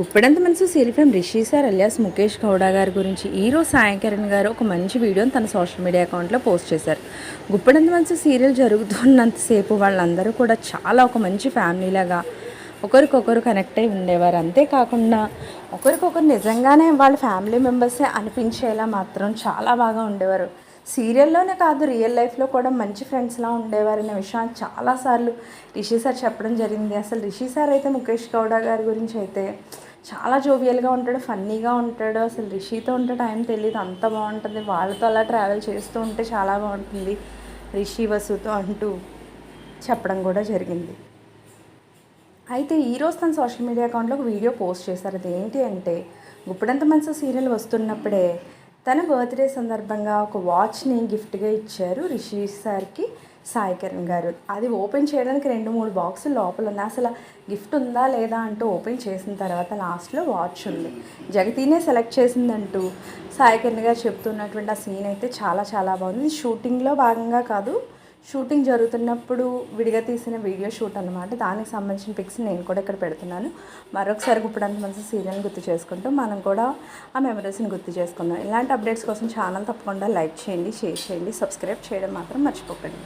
గుప్పెడంత మనసు serial Rishi sir alias Mukesh Gowda గారి గురించి ఈరోజు సాయంకరణ్ గారు ఒక మంచి వీడియోని తన సోషల్ మీడియా అకౌంట్లో పోస్ట్ చేశారు. గుప్పెడంత మనసు సీరియల్ జరుగుతున్నంతసేపు వాళ్ళందరూ కూడా చాలా ఒక మంచి ఫ్యామిలీ లాగా ఒకరికొకరు కనెక్ట్ అయి ఉండేవారు. అంతేకాకుండా ఒకరికొకరు నిజంగానే వాళ్ళ ఫ్యామిలీ మెంబర్సే అనిపించేలా మాత్రం చాలా బాగా ఉండేవారు. సీరియల్లోనే కాదు రియల్ లైఫ్లో కూడా మంచి ఫ్రెండ్స్లా ఉండేవారు అనే విషయాన్ని చాలాసార్లు రిషి సార్ చెప్పడం జరిగింది. అసలు రిషి సార్ అయితే ముఖేష్ గౌడ గారి గురించి అయితే చాలా జోవియల్గా ఉంటాడు ఫన్నీగా ఉంటాడు. అసలు రిషితో ఉంటే టైం తెలియదు అంత బాగుంటుంది. వాళ్ళతో అలా ట్రావెల్ చేస్తూ ఉంటే చాలా బాగుంటుంది. రిషి వసుతో అంటూ చెప్పడం కూడా జరిగింది. అయితే ఈరోజు తన సోషల్ మీడియా అకౌంట్లో ఒక వీడియో పోస్ట్ చేశారు. అది ఏంటి అంటే గుప్పడంత మనసు సీరియల్ వస్తున్నప్పుడే తన బర్త్డే సందర్భంగా ఒక వాచ్ని గిఫ్ట్గా ఇచ్చారు రిషి సార్కి సాయి కిరణ్ గారు. అది ఓపెన్ చేయడానికి రెండు మూడు బాక్సులు లోపల ఉన్నాయి. అసలు గిఫ్ట్ ఉందా లేదా అంటూ ఓపెన్ చేసిన తర్వాత లాస్ట్లో వాచ్ ఉంది. జగతీనే సెలెక్ట్ చేసిందంటూ సాయి కిరణ్ గారు చెప్తున్నటువంటి ఆ సీన్ అయితే చాలా చాలా బాగుంది. షూటింగ్లో భాగంగా కాదు షూటింగ్ జరుగుతున్నప్పుడు విడిగా తీసిన వీడియో షూట్ అనమాట దానికి సంబంధించిన పిక్స్ నేను కూడా ఇక్కడ పెడుతున్నాను. మరొకసారి గుప్పడంత మంచి సీరియల్ని గుర్తు చేసుకుంటూ మనం కూడా ఆ మెమరీస్ని గుర్తు చేసుకుందాం. ఇలాంటి అప్డేట్స్ కోసం ఛానల్ తప్పకుండా లైక్ చేయండి షేర్ చేయండి సబ్స్క్రైబ్ చేయడం మాత్రం మర్చిపోకండి.